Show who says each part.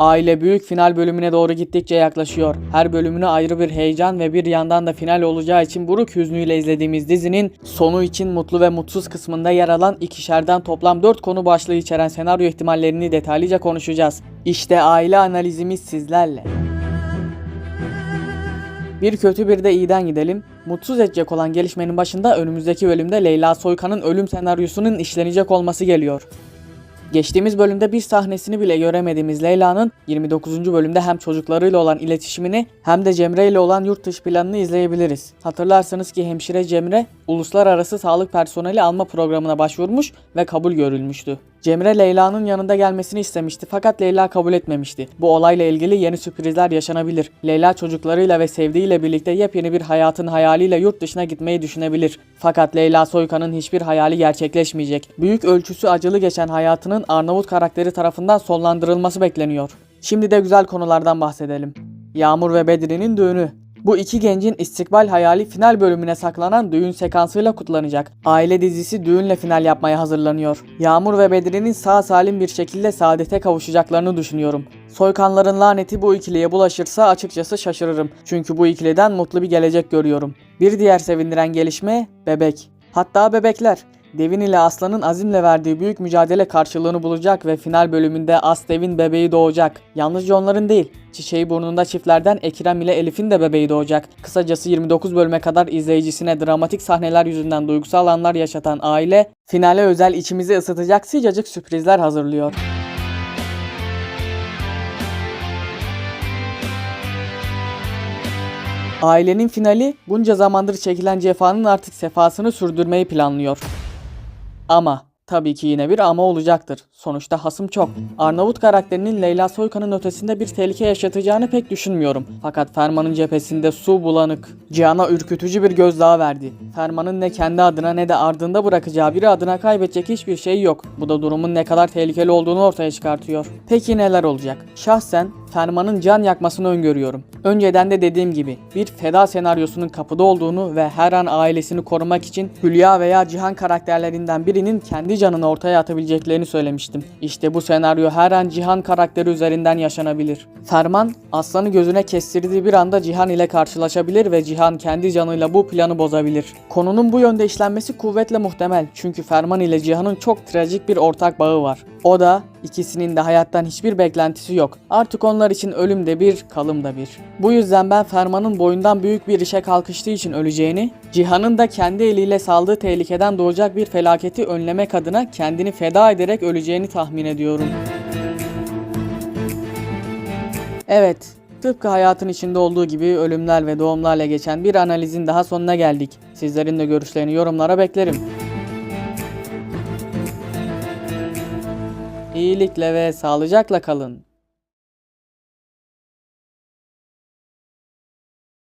Speaker 1: Aile büyük final bölümüne doğru gittikçe yaklaşıyor. Her bölümüne ayrı bir heyecan ve bir yandan da final olacağı için buruk hüznüyle izlediğimiz dizinin sonu için mutlu ve mutsuz kısmında yer alan ikişerden toplam 4 konu başlığı içeren senaryo ihtimallerini detaylıca konuşacağız. İşte aile analizimiz sizlerle. Bir kötü bir de iyiden gidelim. Mutsuz edecek olan gelişmenin başında önümüzdeki bölümde Leyla Soykan'ın ölüm senaryosunun işlenecek olması geliyor. Geçtiğimiz bölümde bir sahnesini bile göremediğimiz Leyla'nın 29. bölümde hem çocuklarıyla olan iletişimini hem de Cemre ile olan yurt dışı planını izleyebiliriz. Hatırlarsanız ki hemşire Cemre uluslararası sağlık personeli alma programına başvurmuş ve kabul görülmüştü. Cemre Leyla'nın yanında gelmesini istemişti fakat Leyla kabul etmemişti. Bu olayla ilgili yeni sürprizler yaşanabilir. Leyla çocuklarıyla ve sevdiğiyle birlikte yepyeni bir hayatın hayaliyle yurt dışına gitmeyi düşünebilir. Fakat Leyla Soykan'ın hiçbir hayali gerçekleşmeyecek. Büyük ölçüsü acılı geçen hayatının Arnavut karakteri tarafından sonlandırılması bekleniyor. Şimdi de güzel konulardan bahsedelim. Yağmur ve Bedri'nin düğünü. Bu iki gencin istikbal hayali final bölümüne saklanan düğün sekansıyla kutlanacak. Aile dizisi düğünle final yapmaya hazırlanıyor. Yağmur ve Bedri'nin sağ salim bir şekilde saadete kavuşacaklarını düşünüyorum. Soykanların laneti bu ikiliye bulaşırsa açıkçası şaşırırım. Çünkü bu ikiliden mutlu bir gelecek görüyorum. Bir diğer sevindiren gelişme bebek. Hatta bebekler. Devin ile Aslan'ın azimle verdiği büyük mücadele karşılığını bulacak ve final bölümünde As Devin bebeği doğacak. Yalnızca onların değil, çiçeği burnunda çiftlerden Ekrem ile Elif'in de bebeği doğacak. Kısacası 29 bölüme kadar izleyicisine dramatik sahneler yüzünden duygusal anlar yaşatan aile, finale özel içimizi ısıtacak sıcacık sürprizler hazırlıyor. Ailenin finali bunca zamandır çekilen cefanın artık sefasını sürdürmeyi planlıyor. Ama tabii ki yine bir ama olacaktır. Sonuçta hasım çok. Arnavut karakterinin Leyla Soykan'ın ötesinde bir tehlike yaşatacağını pek düşünmüyorum. Fakat Ferman'ın cephesinde su bulanık. Cihan'a ürkütücü bir gözdağı verdi. Ferman'ın ne kendi adına ne de ardında bırakacağı biri adına kaybedecek hiçbir şey yok. Bu da durumun ne kadar tehlikeli olduğunu ortaya çıkartıyor. Peki neler olacak? Şahsen Ferman'ın can yakmasını öngörüyorum. Önceden de dediğim gibi bir feda senaryosunun kapıda olduğunu ve her an ailesini korumak için Hülya veya Cihan karakterlerinden birinin kendi canını ortaya atabileceklerini söylemiştim. İşte bu senaryo her an Cihan karakteri üzerinden yaşanabilir. Ferman, aslanı gözüne kestirdiği bir anda Cihan ile karşılaşabilir ve Cihan kendi canıyla bu planı bozabilir. Konunun bu yönde işlenmesi kuvvetle muhtemel çünkü Ferman ile Cihan'ın çok trajik bir ortak bağı var. O da ikisinin de hayattan hiçbir beklentisi yok. Artık onlar için ölüm de bir, kalım da bir. Bu yüzden ben Ferman'ın boyundan büyük bir işe kalkıştığı için öleceğini, Cihan'ın da kendi eliyle saldığı tehlikeden doğacak bir felaketi önlemek adına kendini feda ederek öleceğini tahmin ediyorum. Evet, tıpkı hayatın içinde olduğu gibi ölümler ve doğumlarla geçen bir analizin daha sonuna geldik. Sizlerin de görüşlerini yorumlara beklerim. İyilikle ve sağlıcakla kalın.